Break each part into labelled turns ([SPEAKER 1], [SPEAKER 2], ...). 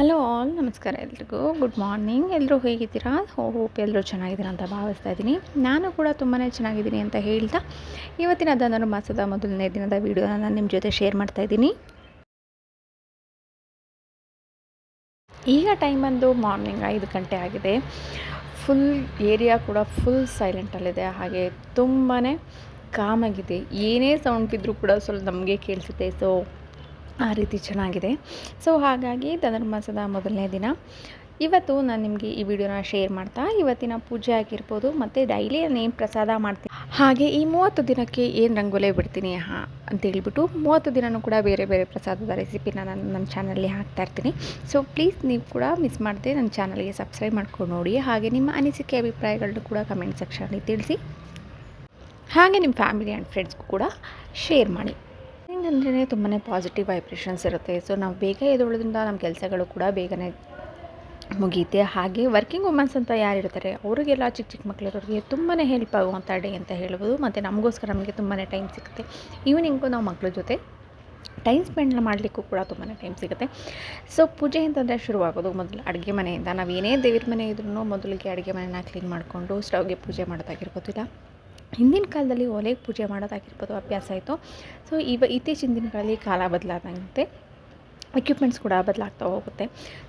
[SPEAKER 1] Hello all ನಮಸ್ಕಾರ ಎಲ್ರಿಗೂ. Good morning ಎಲ್ಲರೂ ಹೇಗಿದ್ದೀರಾ? ಹೋಪ್ ಎಲ್ಲರೂ ಚೆನ್ನಾಗಿದ್ದೀರಾ ಅಂತ ಭಾವಿಸ್ತಾ ಇದ್ದೀನಿ. ನಾನು ಕೂಡ ತುಂಬಾ ಚೆನ್ನಾಗಿದ್ದೀನಿ ಅಂತ ಹೇಳ್ತಾ ಇವತ್ತಿನ ಧನುರ್ಮಾಸದ ಮೊದಲನೇ ದಿನದ ವೀಡಿಯೋನ ನಾನು ನಿಮ್ಮ ಜೊತೆ ಶೇರ್ ಮಾಡ್ತಾ ಇದ್ದೀನಿ. ಈಗ ಟೈಮ್ ಬಂದು ಮಾರ್ನಿಂಗ್ ಐದು ಗಂಟೆ ಆಗಿದೆ. ಫುಲ್ ಏರಿಯಾ ಕೂಡ ಫುಲ್ ಸೈಲೆಂಟಲ್ಲಿದೆ ಹಾಗೆ ತುಂಬಾ ಕಾಮಾಗಿದೆ ಏನೇ ಸೌಂಡ್ ಬಿದ್ದರೂ ಕೂಡ ಸ್ವಲ್ಪ ನಮಗೆ ಕೇಳಿಸುತ್ತೆ. ಸೊ ಆ ರೀತಿ ಚೆನ್ನಾಗಿದೆ. ಸೊ ಹಾಗಾಗಿ ಧನುರ್ಮಾಸದ ಮೊದಲನೇ ದಿನ. ಇವತ್ತು ನಾನು ನಿಮಗೆ ಈ ವಿಡಿಯೋನ ಶೇರ್ ಮಾಡ್ತಾ, ಇವತ್ತಿನ ಪೂಜೆ ಆಗಿರ್ಬೋದು, ಮತ್ತು ಡೈಲಿ ಏನು ಪ್ರಸಾದ ಮಾಡ್ತೀನಿ. ಹಾಗೆ ಈ ಮೂವತ್ತು ದಿನಕ್ಕೆ ಏನು ರಂಗೋಲೆ ಬಿಡ್ತೀನಿ, ಹಾಂ, ಅಂತ ಹೇಳ್ಬಿಟ್ಟು ಮೂವತ್ತು ದಿನವೂ ಕೂಡ ಬೇರೆ ಬೇರೆ ಪ್ರಸಾದದ ರೆಸಿಪಿನ ನಾನು ನನ್ನ ಚಾನಲ್ಲಿ ಹಾಕ್ತಾ ಇರ್ತೀನಿ. ಸೊ ಪ್ಲೀಸ್ ನೀವು ಕೂಡ ಮಿಸ್ ಮಾಡದೆ ನನ್ನ ಚಾನಲ್ಗೆ ಸಬ್ಸ್ಕ್ರೈಬ್ ಮಾಡ್ಕೊಂಡು ನೋಡಿ. ಹಾಗೆ ನಿಮ್ಮ ಅನಿಸಿಕೆ ಅಭಿಪ್ರಾಯಗಳನ್ನೂ ಕೂಡ ಕಮೆಂಟ್ ಸೆಕ್ಷನಲ್ಲಿ ತಿಳಿಸಿ. ಹಾಗೆ ನಿಮ್ಮ ಫ್ಯಾಮಿಲಿ ಆ್ಯಂಡ್ ಫ್ರೆಂಡ್ಸ್ಗೂ ಕೂಡ ಶೇರ್ ಮಾಡಿ. ಅಂದರೆ ತುಂಬಾ ಪಾಸಿಟಿವ್ ವೈಬ್ರೇಷನ್ಸ್ ಇರುತ್ತೆ. ಸೊ ನಾವು ಬೇಗ ಎದ್ದೊಳೋದ್ರಿಂದ ನಮ್ಮ ಕೆಲಸಗಳು ಕೂಡ ಬೇಗನೆ ಮುಗೀತೆ. ಹಾಗೆ ವರ್ಕಿಂಗ್ ವುಮೆನ್ಸ್ ಅಂತ ಯಾರಿರ್ತಾರೆ, ಅವರಿಗೆಲ್ಲ ಚಿಕ್ಕ ಚಿಕ್ಕ ಮಕ್ಕಳಿರೋರಿಗೆ ತುಂಬಾ ಹೆಲ್ಪ್ ಆಗುವಂಥ ಡೇ ಅಂತ ಹೇಳ್ಬೋದು. ಮತ್ತು ನಮಗೋಸ್ಕರ ನಮಗೆ ತುಂಬಾ ಟೈಮ್ ಸಿಗುತ್ತೆ. ಈವ್ನಿಂಗು ನಾವು ಮಕ್ಕಳ ಜೊತೆ ಟೈಮ್ ಸ್ಪೆಂಡ್ ಮಾಡಲಿಕ್ಕೂ ಕೂಡ ತುಂಬಾ ಟೈಮ್ ಸಿಗುತ್ತೆ. ಸೊ ಪೂಜೆ ಅಂತಂದರೆ ಶುರುವಾಗೋದು ಮೊದಲು ಅಡುಗೆ ಮನೆಯಿಂದ. ನಾವು ಏನೇ ದೇವ್ರ ಮನೆ ಇದ್ರೂ ಮೊದಲಿಗೆ ಅಡುಗೆ ಮನೆನ ಕ್ಲೀನ್ ಮಾಡಿಕೊಂಡು ಸ್ಟವ್ಗೆ ಪೂಜೆ ಮಾಡೋದಾಗಿರ್ಬೋದು ಇಲ್ಲ ಹಿಂದಿನ ಕಾಲದಲ್ಲಿ ಒಲೆಗೆ ಪೂಜೆ ಮಾಡೋದಾಗಿರ್ಬೋದು ಅಭ್ಯಾಸ ಆಯಿತು. ಸೊ ಇವ ಇತ್ತೀಚಿನ ದಿನಗಳಲ್ಲಿ ಕಾಲ ಬದಲಾದಂತೆ ಎಕ್ವಿಪ್ಮೆಂಟ್ಸ್ ಕೂಡ ಬದಲಾಗ್ತಾ ಹೋಗುತ್ತೆ.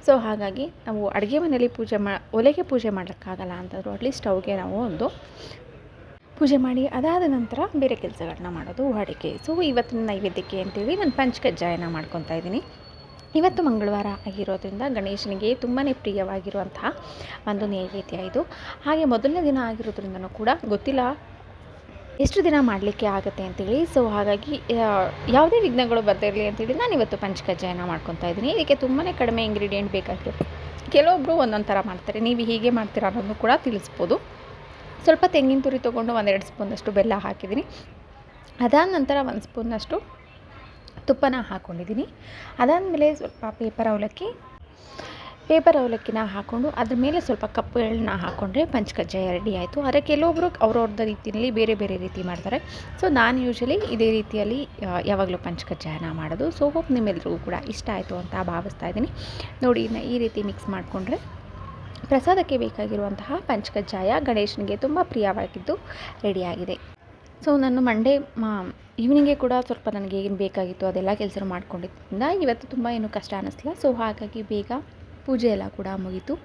[SPEAKER 1] ಸೊ ಹಾಗಾಗಿ ನಾವು ಅಡುಗೆ ಮನೆಯಲ್ಲಿ ಪೂಜೆ ಮಾ, ಒಲೆಗೆ ಪೂಜೆ ಮಾಡೋಕ್ಕಾಗಲ್ಲ ಅಂತಂದರೂ ಅಟ್ಲೀಸ್ಟ್ ಸ್ಟವ್ಗೆ ನಾವು ಒಂದು ಪೂಜೆ ಮಾಡಿ, ಅದಾದ ನಂತರ ಬೇರೆ ಕೆಲಸಗಳನ್ನ ಮಾಡೋದು, ಅಡುಗೆ. ಸೊ ಇವತ್ತಿನ ನೈವೇದ್ಯಕ್ಕೆ ಅಂತೇಳಿ ನಾನು ಪಂಚಕಜ್ಜಾಯನ ಮಾಡ್ಕೊತಾ ಇದ್ದೀನಿ. ಇವತ್ತು ಮಂಗಳವಾರ ಆಗಿರೋದ್ರಿಂದ ಗಣೇಶನಿಗೆ ತುಂಬಾ ಪ್ರಿಯವಾಗಿರುವಂತಹ ಒಂದು ನೈವೇದ್ಯ ಇದು. ಹಾಗೆ ಮೊದಲನೇ ದಿನ ಆಗಿರೋದ್ರಿಂದನೂ ಕೂಡ ಗೊತ್ತಿಲ್ಲ ಎಷ್ಟು ದಿನ ಮಾಡಲಿಕ್ಕೆ ಆಗುತ್ತೆ ಅಂತೇಳಿ ಸೊ ಹಾಗಾಗಿ ಯಾವುದೇ ವಿಘ್ನಗಳು ಬರ್ತಿರಲಿ ಅಂತೇಳಿ ನಾನು ಇವತ್ತು ಪಂಚಕಜ್ಜಾಯನ ಮಾಡ್ಕೊತಾ ಇದ್ದೀನಿ. ಇದಕ್ಕೆ ತುಂಬಾ ಕಡಿಮೆ ಇಂಗ್ರೀಡಿಯೆಂಟ್ ಬೇಕಾಗಿರುತ್ತೆ. ಕೆಲವೊಬ್ಬರು ಒಂದೊಂದು ಥರ ಮಾಡ್ತಾರೆ. ನೀವು ಹೀಗೆ ಮಾಡ್ತೀರಾ ಅನ್ನೋದನ್ನು ಕೂಡ ತಿಳಿಸ್ಬೋದು. ಸ್ವಲ್ಪ ತೆಂಗಿನ ತುರಿ ತೊಗೊಂಡು ಒಂದೆರಡು ಸ್ಪೂನಷ್ಟು ಬೆಲ್ಲ ಹಾಕಿದ್ದೀನಿ. ಅದಾದ ನಂತರ ಒಂದು ಸ್ಪೂನಷ್ಟು ತುಪ್ಪನ ಹಾಕ್ಕೊಂಡಿದ್ದೀನಿ ಅದಾದಮೇಲೆ ಸ್ವಲ್ಪ ಪೇಪರ್ ಅವಲಕ್ಕಿ ಪೇಪರ್ ಅವಲಕ್ಕಿನ ಹಾಕ್ಕೊಂಡು ಅದ್ರ ಮೇಲೆ ಸ್ವಲ್ಪ ಕಪ್ಪುಗಳನ್ನ ಹಾಕ್ಕೊಂಡ್ರೆ ಪಂಚಕಜ್ಜಾಯ ರೆಡಿ ಆಯಿತು. ಆದರೆ ಕೆಲವೊಬ್ಬರು ಅವ್ರವ್ರದ್ದು ರೀತಿಯಲ್ಲಿ ಬೇರೆ ಬೇರೆ ರೀತಿ ಮಾಡ್ತಾರೆ. ಸೊ ನಾನು ಯೂಶ್ವಲಿ ಇದೇ ರೀತಿಯಲ್ಲಿ ಯಾವಾಗಲೂ ಪಂಚಕಜ್ಜಾಯನ ಮಾಡೋದು. ಸೊ ಹೋಪ್ ನಿಮ್ಮೆಲ್ರಿಗೂ ಕೂಡ ಇಷ್ಟ ಆಯಿತು ಅಂತ ಭಾವಿಸ್ತಾ ಇದ್ದೀನಿ. ನೋಡಿ, ಇನ್ನು ಈ ರೀತಿ ಮಿಕ್ಸ್ ಮಾಡಿಕೊಂಡ್ರೆ ಪ್ರಸಾದಕ್ಕೆ ಬೇಕಾಗಿರುವಂತಹ ಪಂಚಕಜ್ಜಾಯ ಗಣೇಶನಿಗೆ ತುಂಬ ಪ್ರಿಯವಾಗಿದ್ದು ರೆಡಿಯಾಗಿದೆ ಸೊ ನಾನು ಮಂಡೇ ಈವ್ನಿಂಗೇ ಕೂಡ ಸ್ವಲ್ಪ ನನಗೆ ಏನು ಬೇಕಾಗಿತ್ತು ಅದೆಲ್ಲ ಕೆಲಸ ಮಾಡ್ಕೊಂಡಿದ್ದರಿಂದ ಇವತ್ತು ತುಂಬ ಏನು ಕಷ್ಟ ಅನ್ನಿಸ್ಲಿಲ್ಲ ಸೊ ಹಾಗಾಗಿ ಬೇಗ ಪೂಜೆ ಎಲ್ಲ ಕೂಡ ಮುಗೀತು.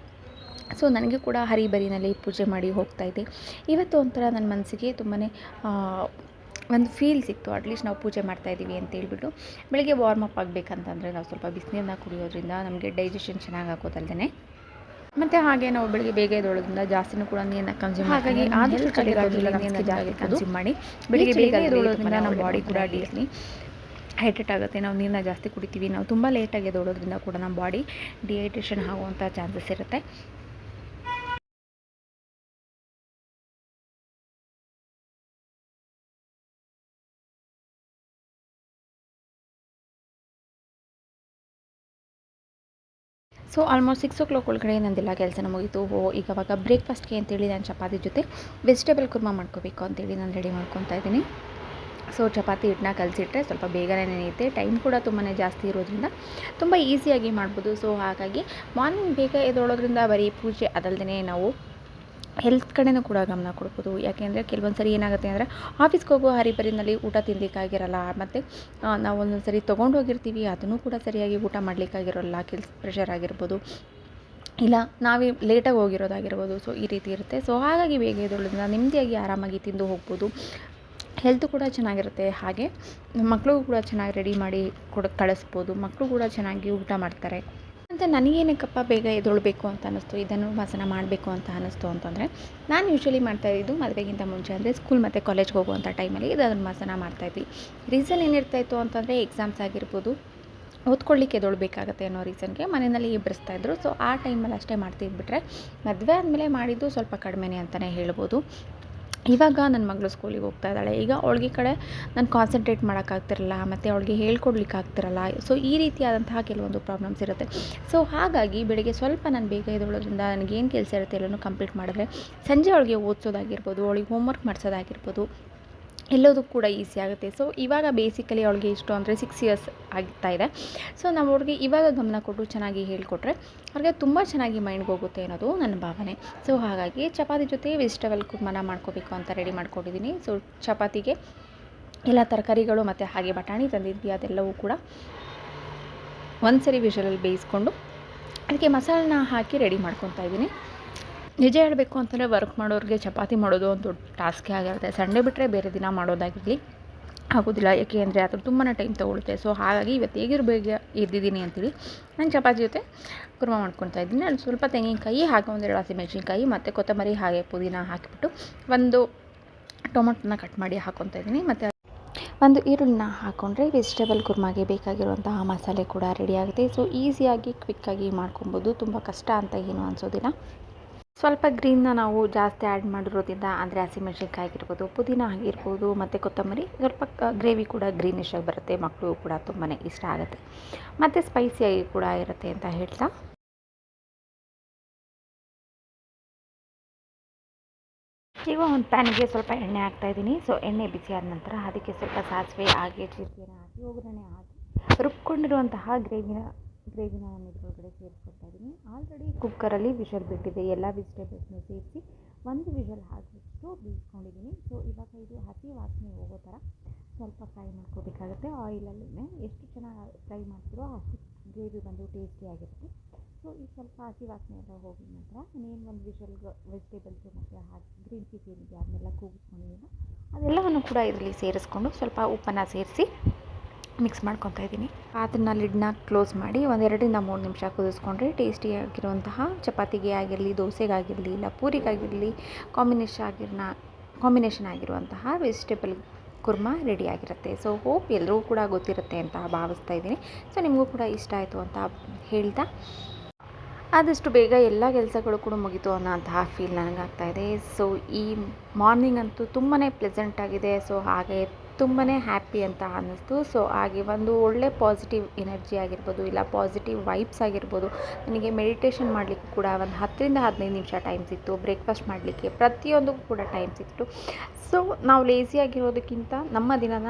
[SPEAKER 1] ಸೊ ನನಗೆ ಕೂಡ ಹರಿಬರಿನಲ್ಲಿ ಪೂಜೆ ಮಾಡಿ ಹೋಗ್ತಾ ಇದೆ ಇವತ್ತು ಒಂಥರ ನನ್ನ ಮನಸ್ಸಿಗೆ ತುಂಬಾ ಒಂದು ಫೀಲ್ ಸಿಕ್ತು. ಅಟ್ಲೀಸ್ಟ್ ನಾವು ಪೂಜೆ ಮಾಡ್ತಾ ಇದ್ದೀವಿ ಅಂತ ಹೇಳ್ಬಿಟ್ಟು. ಬೆಳಿಗ್ಗೆ ವಾರ್ಮ್ ಅಪ್ ಆಗಬೇಕಂತಂದರೆ ನಾವು ಸ್ವಲ್ಪ ಬಿಸಿನೀರನ್ನ ಕುಡಿಯೋದ್ರಿಂದ ನಮಗೆ ಡೈಜೆಷನ್ ಚೆನ್ನಾಗಿ ಆಗೋದಲ್ದೇ ಮತ್ತು ಹಾಗೆ ನಾವು ಬೆಳಿಗ್ಗೆ ಬೇಗ ಎದ್ದೊಳೋದ್ರಿಂದ ಜಾಸ್ತಿನೂ ಕೂಡ ನೀರನ್ನ ಕನ್ಸ್ಯೂಮ್ ಹಾಗಾಗಿ ಆದಷ್ಟು ಕಡೆ ಜಾಸ್ತಿ ಕನ್ಸ್ಯೂಮ್ ಮಾಡಿ. ಬೆಳಿಗ್ಗೆ ಬೇಗ ಎದ್ದೊಳೋದ್ರಿಂದ ನಮ್ಮ ಬಾಡಿ ಕೂಡ ಡೀಸ್ಲಿ ಹೈಡ್ರೇಟ್ ಆಗುತ್ತೆ, ನಾವು ನೀರನ್ನ ಜಾಸ್ತಿ ಕುಡಿತೀವಿ, ನಾವು ತುಂಬ ಲೇಟಾಗಿ ದೊಡೋದ್ರಿಂದ ಕೂಡ ನಮ್ಮ ಬಾಡಿ ಡಿಹೈಡ್ರೇಷನ್ ಆಗುವಂಥ ಚಾನ್ಸಸ್ ಇರುತ್ತೆ. So almost six o'clock ಒಳಗಡೆ ನಂದೆಲ್ಲ ಕೆಲಸನ ಮುಗಿತು. ಓ ಈಗ ಅವಾಗ ಬ್ರೇಕ್ಫಾಸ್ಟ್ಗೆ ಅಂತೇಳಿ ನಾನು ಚಪಾತಿ ಜೊತೆ ವೆಜಿಟೇಬಲ್ ಕುರ್ಮಾ ಮಾಡ್ಕೋಬೇಕು ಅಂತೇಳಿ ನಾನು ರೆಡಿ ಮಾಡ್ಕೊತಾ ಇದ್ದೀನಿ. ಸೊ ಚಪಾತಿ ಹಿಟ್ಟನ್ನ ಕಲಸಿಟ್ರೆ ಸ್ವಲ್ಪ ಬೇಗನೆ ನೆನೆಯುತ್ತೆ. ಟೈಮ್ ಕೂಡ ತುಂಬಾ ಜಾಸ್ತಿ ಇರೋದ್ರಿಂದ ತುಂಬ ಈಸಿಯಾಗಿ ಮಾಡ್ಬೋದು. ಸೊ ಹಾಗಾಗಿ ಮಾರ್ನಿಂಗ್ ಬೇಗ ಎದ್ದೊಳೋದ್ರಿಂದ ಬರೀ ಪೂಜೆ ಅದಲ್ಲದೆ ನಾವು ಹೆಲ್ತ್ ಕಡೆನೂ ಕೂಡ ಗಮನ ಕೊಡ್ಬೋದು. ಯಾಕೆಂದರೆ ಕೆಲವೊಂದು ಸರಿ ಏನಾಗುತ್ತೆ ಅಂದರೆ ಆಫೀಸ್ಗೆ ಹೋಗೋ ಹರಿಬರಿನಲ್ಲಿ ಊಟ ತಿನ್ನಲಿಕ್ಕಾಗಿರಲ್ಲ ಮತ್ತು ನಾವು ಒಂದೊಂದು ಸರಿ ತೊಗೊಂಡು ಹೋಗಿರ್ತೀವಿ, ಅದನ್ನು ಕೂಡ ಸರಿಯಾಗಿ ಊಟ ಮಾಡಲಿಕ್ಕಾಗಿರೋಲ್ಲ. ಕೆಲ್ಸ ಪ್ರೆಷರ್ ಆಗಿರ್ಬೋದು. ಇಲ್ಲ, ನಾವೇ ಲೇಟಾಗಿ ಹೋಗಿರೋದಾಗಿರ್ಬೋದು. ಸೊ ಈ ರೀತಿ ಇರುತ್ತೆ. ಸೊ ಹಾಗಾಗಿ ಬೇಗ ಎದ್ದೊಳೋದ್ರಿಂದ ನೆಮ್ಮದಿಯಾಗಿ ಆರಾಮಾಗಿ ತಿಂದು ಹೋಗ್ಬೋದು. ಹೆಲ್ತು ಕೂಡ ಚೆನ್ನಾಗಿರುತ್ತೆ. ಹಾಗೆ ಮಕ್ಕಳಿಗೂ ಕೂಡ ಚೆನ್ನಾಗಿ ರೆಡಿ ಮಾಡಿ ಕೊಡ, ಕಳಿಸ್ಬೋದು. ಮಕ್ಕಳು ಕೂಡ ಚೆನ್ನಾಗಿ ಊಟ ಮಾಡ್ತಾರೆ. ಮತ್ತು ನನಗೇನಕ್ಕಪ್ಪ ಬೇಗ ಎದೊಳ್ಬೇಕು ಅಂತ ಅನ್ನಿಸ್ತು, ಇದನ್ನು ಮಾಸನ ಮಾಡಬೇಕು ಅಂತ ಅನ್ನಿಸ್ತು ಅಂತಂದರೆ, ನಾನು ಯೂಶ್ವಲಿ ಮಾಡ್ತಾಯಿದ್ದು ಮದುವೆಗಿಂತ ಮುಂಚೆ ಅಂದರೆ ಸ್ಕೂಲ್ ಮತ್ತು ಕಾಲೇಜ್ಗೆ ಹೋಗುವಂಥ ಟೈಮಲ್ಲಿ ಇದನ್ನು ಮಾಸನ ಮಾಡ್ತಾಯಿದ್ವಿ ರೀಸನ್ ಏನಿರ್ತಾಯಿತ್ತು ಅಂತಂದರೆ ಎಕ್ಸಾಮ್ಸ್ ಆಗಿರ್ಬೋದು ಓದ್ಕೊಳ್ಳಿಕ್ಕೆ ಎದೊಳ್ಬೇಕಾಗತ್ತೆ ಅನ್ನೋ ರೀಸನ್ಗೆ ಮನೆಯಲ್ಲಿ ಇಬ್ಬರಿಸ್ತಾಯಿದ್ರು ಸೊ ಆ ಟೈಮಲ್ಲಿ ಅಷ್ಟೇ ಮಾಡ್ತಿದ್ಬಿಟ್ರೆ ಮದುವೆ ಆದಮೇಲೆ ಮಾಡಿದ್ದು ಸ್ವಲ್ಪ ಕಡಿಮೆನೇ ಅಂತಲೇ ಹೇಳ್ಬೋದು. ಇವಾಗ ನನ್ನ ಮಗಳು ಸ್ಕೂಲಿಗೆ ಹೋಗ್ತಾ ಇದ್ದಾಳೆ. ಈಗ ಅವಳಿಗೆ ಕಡೆ ನಾನು ಕಾನ್ಸಂಟ್ರೇಟ್ ಮಾಡೋಕ್ಕಾಗ್ತಿರಲ್ಲ ಮತ್ತು ಅವಳಿಗೆ ಹೇಳ್ಕೊಡ್ಲಿಕ್ಕೆ ಆಗ್ತಿರಲ್ಲ. ಸೊ ಈ ರೀತಿಯಾದಂತಹ ಕೆಲವೊಂದು ಪ್ರಾಬ್ಲಮ್ಸ್ ಇರುತ್ತೆ. ಸೊ ಹಾಗಾಗಿ ಬೆಳಿಗ್ಗೆ ಸ್ವಲ್ಪ ನಾನು ಬೇಗ ಎದ್ದೊಳೋದ್ರಿಂದ ನನಗೇನು ಕೆಲಸ ಇರುತ್ತೆ ಎಲ್ಲನೂ ಕಂಪ್ಲೀಟ್ ಮಾಡಿದ್ರೆ ಸಂಜೆ ಅವಳಿಗೆ ಓದಿಸೋದಾಗಿರ್ಬೋದು, ಅವಳಿಗೆ ಹೋಮ್ವರ್ಕ್ ಮಾಡಿಸೋದಾಗಿರ್ಬೋದು ಎಲ್ಲೋದು ಕೂಡ ಈಸಿ ಆಗುತ್ತೆ. ಸೊ ಇವಾಗ ಬೇಸಿಕಲಿ ಅವಳಿಗೆ ಎಷ್ಟು ಅಂದರೆ ಸಿಕ್ಸ್ ಇಯರ್ಸ್ ಆಗ್ತಾ ಇದೆ. ಸೊ ನಾವು ಅವ್ರಿಗೆ ಇವಾಗ ಗಮನ ಕೊಟ್ಟು ಚೆನ್ನಾಗಿ ಹೇಳಿಕೊಟ್ರೆ ಅವ್ರಿಗೆ ತುಂಬ ಚೆನ್ನಾಗಿ ಮೈಂಡ್ಗೆ ಹೋಗುತ್ತೆ ಅನ್ನೋದು ನನ್ನ ಭಾವನೆ. ಸೊ ಹಾಗಾಗಿ ಚಪಾತಿ ಜೊತೆ ವೆಜಿಟೇಬಲ್ ಕುರ್ಮನ ಮಾಡ್ಕೋಬೇಕು ಅಂತ ರೆಡಿ ಮಾಡ್ಕೊಂಡಿದ್ದೀನಿ. ಸೊ ಚಪಾತಿಗೆ ಎಲ್ಲ ತರಕಾರಿಗಳು ಮತ್ತು ಹಾಗೆ ಬಟಾಣಿ ತಂದಿದ್ವಿ, ಅದೆಲ್ಲವೂ ಕೂಡ ಒಂದು ಸರಿ ವಿಷಲಲ್ಲಿ ಬೇಯಿಸ್ಕೊಂಡು ಅದಕ್ಕೆ ಮಸಾಲನ್ನ ಹಾಕಿ ರೆಡಿ ಮಾಡ್ಕೊತಾ ಇದ್ದೀನಿ. ನಿಜ ಹೇಳಬೇಕು ಅಂತಂದರೆ ವರ್ಕ್ ಮಾಡೋರಿಗೆ ಚಪಾತಿ ಮಾಡೋದು ಒಂದು ದೊಡ್ಡ ಟಾಸ್ಕೇ ಆಗಿರುತ್ತೆ. ಸಂಡೇ ಬಿಟ್ಟರೆ ಬೇರೆ ದಿನ ಮಾಡೋದಾಗಿರಲಿ ಆಗೋದಿಲ್ಲ. ಯಾಕೆ ಅಂದರೆ ಅದ್ರ ತುಂಬಾ ಟೈಮ್ ತೊಗೊಳುತ್ತೆ. ಸೊ ಹಾಗಾಗಿ ಇವತ್ತು ಹೇಗಿರಬೇಕು ಬೇಗ ಇದ್ದಿದ್ದೀನಿ ಅಂತೇಳಿ ನಾನು ಚಪಾತಿ ಜೊತೆ ಕುರ್ಮ ಮಾಡ್ಕೊತಾ ಇದ್ದೀನಿ. ಅಲ್ಲಿ ಸ್ವಲ್ಪ ತೆಂಗಿನಕಾಯಿ, ಹಾಗೆ ಒಂದೆರಡು ಹಸಿಮೆಣ್ಸಿನ್ಕಾಯಿ ಮತ್ತು ಕೊತ್ತಂಬರಿ, ಹಾಗೆ ಪುದೀನ ಹಾಕಿಬಿಟ್ಟು ಒಂದು ಟೊಮೊಟೊನ ಕಟ್ ಮಾಡಿ ಹಾಕೊತಾ ಇದ್ದೀನಿ. ಮತ್ತು ಒಂದು ಈರುಳ್ಳಿನ ಹಾಕ್ಕೊಂಡ್ರೆ ವೆಜಿಟೇಬಲ್ ಕುರ್ಮಾಗೆ ಬೇಕಾಗಿರುವಂತಹ ಮಸಾಲೆ ಕೂಡ ರೆಡಿ ಆಗುತ್ತೆ. ಸೊ ಈಸಿಯಾಗಿ ಕ್ವಿಕ್ಕಾಗಿ ಮಾಡ್ಕೊಬೋದು ತುಂಬ ಕಷ್ಟ ಅಂತ ಏನು ಅನಿಸೋದಿಲ್ಲ. ಸ್ವಲ್ಪ ಗ್ರೀನ್ನ ನಾವು ಜಾಸ್ತಿ ಆ್ಯಡ್ ಮಾಡಿರೋದ್ರಿಂದ ಅಂದರೆ ಹಸಿಮೆಣ್ಸಿನ್ಕಾಯಿ ಆಗಿರ್ಬೋದು, ಪುದೀನ ಆಗಿರ್ಬೋದು, ಮತ್ತು ಕೊತ್ತಂಬರಿ, ಸ್ವಲ್ಪ ಗ್ರೇವಿ ಕೂಡ ಗ್ರೀನಿಶ್ ಆಗಿ ಬರುತ್ತೆ ಮಕ್ಕಳು ಕೂಡ ತುಂಬಾ ಇಷ್ಟ ಆಗುತ್ತೆ. ಮತ್ತು ಸ್ಪೈಸಿಯಾಗಿ ಕೂಡ ಇರುತ್ತೆ ಅಂತ ಹೇಳ್ತಾ. ಈಗ ಒಂದು ಪ್ಯಾನಿಗೆ ಸ್ವಲ್ಪ ಎಣ್ಣೆ ಹಾಕ್ತಾಯಿದ್ದೀನಿ ಸೊ ಎಣ್ಣೆ ಬಿಸಿ ಆದ ನಂತರ ಅದಕ್ಕೆ ಸ್ವಲ್ಪ ಸಾಸಿವೆ, ಹಾಗೆ ಜೀರಿಗೆನ ಹಾಕಿ, ಒಗ್ಗರಣೆ ಹಾಕಿ, ರುಬ್ಕೊಂಡಿರುವಂತಹ ಗ್ರೇವಿನ ಗ್ರೇವಿನ ನಾನು ಇದ್ರೊಳಗಡೆ ಸೇರಿಸ್ಕೊಳ್ತಾ ಇದ್ದೀನಿ ಆಲ್ರೆಡಿ ಕುಕ್ಕರಲ್ಲಿ ವಿಷಲ್ ಬಿಟ್ಟಿದೆ, ಎಲ್ಲ ವೆಜಿಟೇಬಲ್ಸ್ನೂ ಸೇರಿಸಿ ಒಂದು ವಿಷಲ್ ಹಾಕಿಬಿಟ್ಟು ಬೀಸ್ಕೊಂಡಿದ್ದೀನಿ ಸೊ ಇವಾಗ ಇದು ಹಸಿ ವಾಸನೆ ಹೋಗೋ ಥರ ಸ್ವಲ್ಪ ಫ್ರೈ ಮಾಡ್ಕೋಬೇಕಾಗುತ್ತೆ. ಆಯಿಲಲ್ಲೇ ಎಷ್ಟು ಚೆನ್ನಾಗಿ ಫ್ರೈ ಮಾಡ್ತೀರೋ ಹಸಿ ಗ್ರೇವಿ ಬಂದು ಟೇಸ್ಟಿಯಾಗಿರುತ್ತೆ ಸೊ ಈ ಸ್ವಲ್ಪ ಹಸಿ ವಾಸನೆ ಎಲ್ಲ ಹೋಗಿದ ನಂತರ ನಾನೇನು ಒಂದು ವಿಷಲ್ ವೆಜಿಟೇಬಲ್ಸ್ ಮತ್ತು ಹಾಕಿ ಗ್ರೀನ್ ಪೀಸ್ ಏನಿದೆ ಅದನ್ನೆಲ್ಲ ಕೂಗಿಸ್ಕೊಂಡಿದ್ದೀನಿ ಅದೆಲ್ಲವನ್ನು ಕೂಡ ಇದರಲ್ಲಿ ಸೇರಿಸ್ಕೊಂಡು ಸ್ವಲ್ಪ ಉಪ್ಪನ್ನು ಸೇರಿಸಿ ಮಿಕ್ಸ್ ಮಾಡ್ಕೊತಾ ಇದ್ದೀನಿ. ಅದನ್ನು ಲಿಡ್ನ ಕ್ಲೋಸ್ ಮಾಡಿ ಒಂದೆರಡರಿಂದ ಮೂರು ನಿಮಿಷ ಕುದಿಸ್ಕೊಂಡ್ರೆ ಟೇಸ್ಟಿಯಾಗಿರುವಂತಹ ಚಪಾತಿಗೆ ಆಗಿರಲಿ, ದೋಸೆಗಾಗಿರಲಿ, ಇಲ್ಲ ಪೂರಿಗಾಗಿರಲಿ ಕಾಂಬಿನೇಷನ್ ಆಗಿರ್ನ ಕಾಂಬಿನೇಷನ್ ಆಗಿರುವಂತಹ ವೆಜಿಟೇಬಲ್ ಕುರ್ಮಾ ರೆಡಿಯಾಗಿರುತ್ತೆ ಸೊ ಹೋಪ್ ಎಲ್ಲರೂ ಕೂಡ ಗೊತ್ತಿರುತ್ತೆ ಅಂತ ಭಾವಿಸ್ತಾ ಇದ್ದೀನಿ. ಸೊ ನಿಮಗೂ ಕೂಡ ಇಷ್ಟ ಆಯಿತು ಅಂತ ಹೇಳ್ತಾ. ಆದಷ್ಟು ಬೇಗ ಎಲ್ಲ ಕೆಲಸಗಳು ಕೂಡ ಮುಗೀತು ಅನ್ನೋಂತಹ ಫೀಲ್ ನನಗಾಗ್ತಾಯಿದೆ ಸೊ ಈ ಮಾರ್ನಿಂಗ್ ಅಂತೂ ತುಂಬಾ ಪ್ಲೆಸೆಂಟ್ ಆಗಿದೆ. ಸೊ ಹಾಗೆ ತುಂಬಾ ಹ್ಯಾಪಿ ಅಂತ ಅನ್ನಿಸ್ತು. ಸೊ ಹಾಗೆ ಒಂದು ಒಳ್ಳೆ ಪಾಸಿಟಿವ್ ಎನರ್ಜಿ ಆಗಿರ್ಬೋದು, ಇಲ್ಲ ಪಾಸಿಟಿವ್ ವೈಬ್ಸ್ ಆಗಿರ್ಬೋದು, ನನಗೆ ಮೆಡಿಟೇಷನ್ ಮಾಡಲಿಕ್ಕೂ ಕೂಡ ಒಂದು ಹತ್ತರಿಂದ ಹದಿನೈದು ನಿಮಿಷ ಟೈಮ್ ಸಿಕ್ತು. ಬ್ರೇಕ್ಫಾಸ್ಟ್ ಮಾಡಲಿಕ್ಕೆ ಪ್ರತಿಯೊಂದಕ್ಕೂ ಕೂಡ ಟೈಮ್ ಸಿಕ್ತು. ಸೊ ನಾವು ಲೇಸಿಯಾಗಿರೋದಕ್ಕಿಂತ ನಮ್ಮ ದಿನನ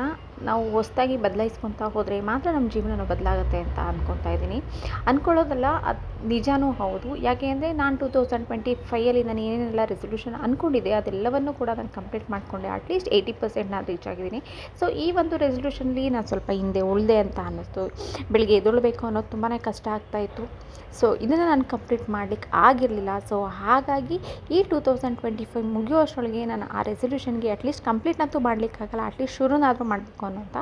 [SPEAKER 1] ನಾವು ಹೊಸ್ದಾಗಿ ಬದಲಾಯಿಸ್ಕೊತಾ ಹೋದರೆ ಮಾತ್ರ ನಮ್ಮ ಜೀವನ ಬದಲಾಗುತ್ತೆ ಅಂತ ಅಂದ್ಕೊತಾ ಇದ್ದೀನಿ. ಅಂದ್ಕೊಳ್ಳೋದಲ್ಲ ಅದು ನಿಜವೂ ಹೌದು. ಯಾಕೆ ಅಂದರೆ ನಾನು ಟೂ ತೌಸಂಡ್ ಟ್ವೆಂಟಿ ಫೈಯಲ್ಲಿ ನಾನು ಏನೇನೆಲ್ಲ ರೆಸೊಲ್ಯೂಷನ್ ಅಂದ್ಕೊಂಡಿದ್ದೆ ಅದೆಲ್ಲವನ್ನು ಕೂಡ ನಾನು ಕಂಪ್ಲೀಟ್ ಮಾಡಿಕೊಂಡೆ. ಅಟ್ಲೀಸ್ಟ್ ಏಯ್ಟಿ ಪರ್ಸೆಂಟ್ ನಾನು ರೀಚ್ ಆಗಿದ್ದೀನಿ. ಸೊ ಈ ಒಂದು ರೆಸೊಲ್ಯೂಷನ್ಲಿ ನಾನು ಸ್ವಲ್ಪ ಹಿಂದೆ ಉಳಿದೆ ಅಂತ ಅನ್ನಿಸ್ತು. ಬೆಳಿಗ್ಗೆ ಎದುಳಬೇಕು ಅನ್ನೋದು ತುಂಬಾ ಕಷ್ಟ ಆಗ್ತಾಯಿತ್ತು ಸೊ ಇದನ್ನು ನಾನು ಕಂಪ್ಲೀಟ್ ಮಾಡಲಿಕ್ಕೆ ಆಗಿರಲಿಲ್ಲ. ಸೊ ಹಾಗಾಗಿ ಈ ಟೂ ತೌಸಂಡ್ ಟ್ವೆಂಟಿ ಫೈವ್ ಮುಗಿಯೋ ಅಷ್ಟೊಳಗೆ ನಾನು ಆ ರೆಸೊಲ್ಯೂಷನ್ಗೆ ಅಟ್ಲೀಸ್ಟ್ ಕಂಪ್ಲೀಟ್ನಂತೂ ಮಾಡಲಿಕ್ಕಾಗಲ್ಲ. ಅಟ್ಲೀಸ್ಟ್ ಶುರುನಾದರೂ ಮಾಡಬೇಕು ಅನ್ನೋಂಥ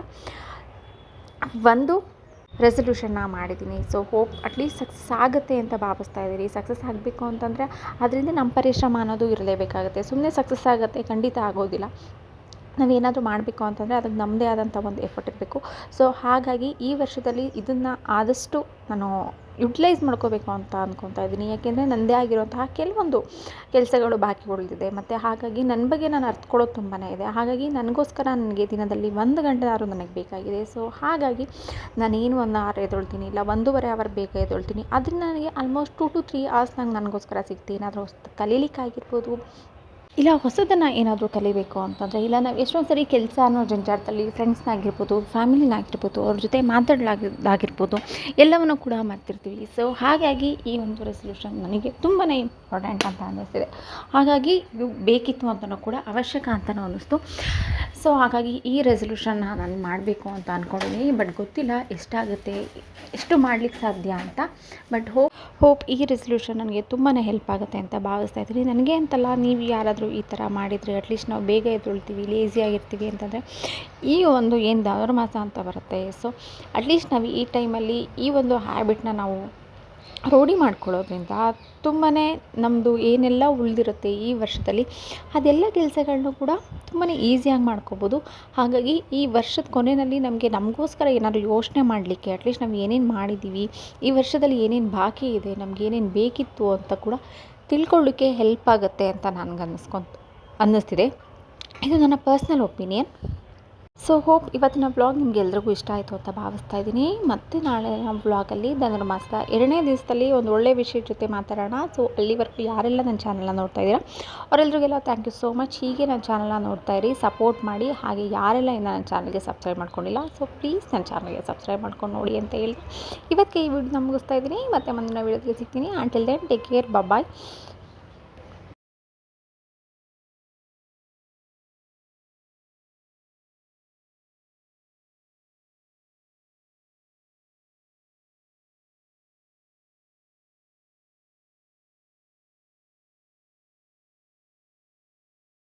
[SPEAKER 1] ಒಂದು ರೆಸೊಲ್ಯೂಷನ್ನ ಮಾಡಿದ್ದೀನಿ. ಸೊ ಹೋಪ್ ಅಟ್ಲೀಸ್ಟ್ ಸಕ್ಸಸ್ ಆಗುತ್ತೆ ಅಂತ ಭಾವಿಸ್ತಾ ಇದ್ದೀರಿ. ಸಕ್ಸಸ್ ಆಗಬೇಕು ಅಂತಂದರೆ ಅದರಿಂದ ನಮ್ಮ ಪರಿಶ್ರಮ ಅನ್ನೋದು ಇರಲೇಬೇಕಾಗುತ್ತೆ. ಸುಮ್ಮನೆ ಸಕ್ಸಸ್ ಆಗುತ್ತೆ, ಖಂಡಿತ ಆಗೋದಿಲ್ಲ. ನಾವೇನಾದರೂ ಮಾಡಬೇಕು ಅಂತಂದರೆ ಅದಕ್ಕೆ ನಮ್ಮದೇ ಆದಂಥ ಒಂದು ಎಫರ್ಟ್ ಇರಬೇಕು. ಸೊ ಹಾಗಾಗಿ ಈ ವರ್ಷದಲ್ಲಿ ಇದನ್ನು ಆದಷ್ಟು ನಾನು ಯುಟಿಲೈಸ್ ಮಾಡ್ಕೋಬೇಕು ಅಂತ ಅಂದ್ಕೊತಾ ಇದ್ದೀನಿ. ಯಾಕೆಂದರೆ ನನ್ನದೇ ಆಗಿರುವಂತಹ ಕೆಲವೊಂದು ಕೆಲಸಗಳು ಬಾಕಿ ಉಳಿದಿದೆ ಮತ್ತು ಹಾಗಾಗಿ ನನ್ನ ಬಗ್ಗೆ ನಾನು ಅರ್ಥಕೊಳ್ಳೋದು ತುಂಬಾ ಇದೆ. ಹಾಗಾಗಿ ನನಗೋಸ್ಕರ ನನಗೆ ದಿನದಲ್ಲಿ ಒಂದು ಗಂಟೆ ಆರು ನನಗೆ ಬೇಕಾಗಿದೆ. ಸೊ ಹಾಗಾಗಿ ನಾನೇನು ಒಂದು ಆರು ಎದೊಳ್ತೀನಿ ಇಲ್ಲ ಒಂದೂವರೆ ಅವರ್ ಬೇಗ ಎದೊಳ್ತೀನಿ ಅದರಿಂದ ನನಗೆ almost two two three hours ನಂಗೆ ನನಗೋಸ್ಕರ ಸಿಗ್ತೀನಿ ಏನಾದರೂ ಹೊಸ್ತು ಕಲೀಲಿಕ್ಕಾಗಿರ್ಬೋದು ಇಲ್ಲ, ಹೊಸದನ್ನು ಏನಾದರೂ ಕಲಿಬೇಕು ಅಂತಂದರೆ, ಇಲ್ಲ, ನಾವು ಎಷ್ಟೊಂದು ಸರಿ ಕೆಲಸ ಅನ್ನೋ ಜಂಜಾಟದಲ್ಲಿ ಫ್ರೆಂಡ್ಸ್ನಾಗಿರ್ಬೋದು ಫ್ಯಾಮಿಲಿನಾಗಿರ್ಬೋದು ಅವ್ರ ಜೊತೆ ಮಾತಾಡಲಾಗಿದ್ದಾಗಿರ್ಬೋದು ಎಲ್ಲವನ್ನು ಕೂಡ ಮರ್ತಿರ್ತೀವಿ ಸೊ ಹಾಗಾಗಿ ಈ ಒಂದು ರೆಸೊಲ್ಯೂಷನ್ ನನಗೆ ತುಂಬಾ ಇಂಪಾರ್ಟೆಂಟ್ ಅಂತ ಅನ್ನಿಸ್ತಿದೆ. ಹಾಗಾಗಿ ಇದು ಬೇಕಿತ್ತು ಅಂತಲೂ ಕೂಡ ಅವಶ್ಯಕ ಅಂತಲೂ ಅನ್ನಿಸ್ತು. ಸೊ ಹಾಗಾಗಿ ಈ ರೆಸೊಲ್ಯೂಷನ್ನ ನಾನು ಮಾಡಬೇಕು ಅಂತ ಅಂದ್ಕೊಂಡಿದ್ದೀನಿ ಬಟ್ ಗೊತ್ತಿಲ್ಲ, ಎಷ್ಟಾಗುತ್ತೆ, ಎಷ್ಟು ಮಾಡ್ಲಿಕ್ಕೆ ಸಾಧ್ಯ ಅಂತ. ಬಟ್ ಹೋಪ್ ಹೋಪ್ ಈ ರೆಸೊಲ್ಯೂಷನ್ ನನಗೆ ತುಂಬಾ ಹೆಲ್ಪ್ ಆಗುತ್ತೆ ಅಂತ ಭಾವಿಸ್ತಾ ಇದ್ದೀನಿ. ನನಗೆ ಅಂತಲ್ಲ ನೀವು ಯಾರಾದರೂ ಈ ಥರ ಮಾಡಿದರೆ ಅಟ್ಲೀಸ್ಟ್ ನಾವು ಬೇಗ ಎದ್ದೇಳ್ತೀವಿ ಲೇಸಿಯಾಗಿರ್ತೀವಿ ಅಂತಂದರೆ ಈ ಒಂದು ಏನು ಧನುರ್ಮಾಸ ಅಂತ ಬರುತ್ತೆ. ಸೊ ಅಟ್ಲೀಸ್ಟ್ ನಾವು ಈ ಟೈಮಲ್ಲಿ ಈ ಒಂದು ಹ್ಯಾಬಿಟ್ನ ನಾವು ರೂಢಿ ಮಾಡ್ಕೊಳ್ಳೋದ್ರಿಂದ ತುಂಬಾ ನಮ್ಮದು ಏನೆಲ್ಲ ಉಳಿದಿರುತ್ತೆ ಈ ವರ್ಷದಲ್ಲಿ, ಅದೆಲ್ಲ ಕೆಲಸಗಳನ್ನು ಕೂಡ ತುಂಬಾ ಈಸಿಯಾಗಿ ಮಾಡ್ಕೋಬೋದು. ಹಾಗಾಗಿ ಈ ವರ್ಷದ ಕೊನೆಯಲ್ಲಿ ನಮಗೆ ನಮಗೋಸ್ಕರ ಏನಾದರೂ ಯೋಚನೆ ಮಾಡಲಿಕ್ಕೆ ಅಟ್ಲೀಸ್ಟ್ ನಾವು ಏನೇನು ಮಾಡಿದ್ದೀವಿ ಈ ವರ್ಷದಲ್ಲಿ ಏನೇನು ಬಾಕಿ ಇದೆ, ನಮ್ಗೆ ಏನೇನು ಬೇಕಿತ್ತು ಅಂತ ಕೂಡ ತಿಳ್ಕೊಳ್ಳಿಕ್ಕೆ ಹೆಲ್ಪ್ ಆಗುತ್ತೆ ಅಂತ ನನಗೆ ಅನ್ನಿಸ್ಕೊಂತ ಅನ್ನಿಸ್ತಿದೆ. ಇದು ನನ್ನ ಪರ್ಸ್ನಲ್ ಒಪಿನಿಯನ್ ಸೊ ಹೋಪ್ ಇವತ್ತಿನ ಬ್ಲಾಗ್ ನಿಮ್ಗೆ ಎಲ್ರಿಗೂ ಇಷ್ಟ ಆಯಿತು ಅಂತ ಭಾವಿಸ್ತಾ ಇದ್ದೀನಿ. ಮತ್ತೆ ನಾಳೆ ನಮ್ಮ ಬ್ಲಾಗಲ್ಲಿ ಧನುರ್ಮಾಸದ ಎರಡನೇ ದಿವಸದಲ್ಲಿ ಒಂದು ಒಳ್ಳೆ ವಿಷಯ ಜೊತೆ ಮಾತಾಡೋಣ. ಸೊ ಅಲ್ಲಿವರೆಗೂ ಯಾರೆಲ್ಲ ನನ್ನ ಚಾನಲ್ನ ನೋಡ್ತಾ ಇದ್ದೀರಾ ಅವರೆಲ್ಲರಿಗೆಲ್ಲ ಥ್ಯಾಂಕ್ ಯು ಸೋ ಮಚ್ ಹೀಗೆ ನನ್ನ ಚಾನಲ್ನ ನೋಡ್ತಾ ಇರಿ ಸಪೋರ್ಟ್ ಮಾಡಿ. ಹಾಗೆ ಯಾರೆಲ್ಲ ಇನ್ನು ನನ್ನ ಚಾನಲ್ಗೆ ಸಬ್ಸ್ಕ್ರೈಬ್ ಮಾಡ್ಕೊಂಡಿಲ್ಲ ಸೊ ಪ್ಲೀಸ್ ನನ್ನ ಚಾನಲ್ಗೆ ಸಬ್ಸ್ಕ್ರೈಬ್ ಮಾಡ್ಕೊಂಡು ನೋಡಿ ಅಂತ ಹೇಳಿ ಇವತ್ತಿಗೆ ಈ ವಿಡಿಯೋ ಮುಗಿಸ್ತಾ ಇದ್ದೀನಿ. ಮತ್ತು ಮುಂದಿನ ವಿಡಿಯೋಗೆ ಸಿಗ್ತೀನಿ. Until then take care bye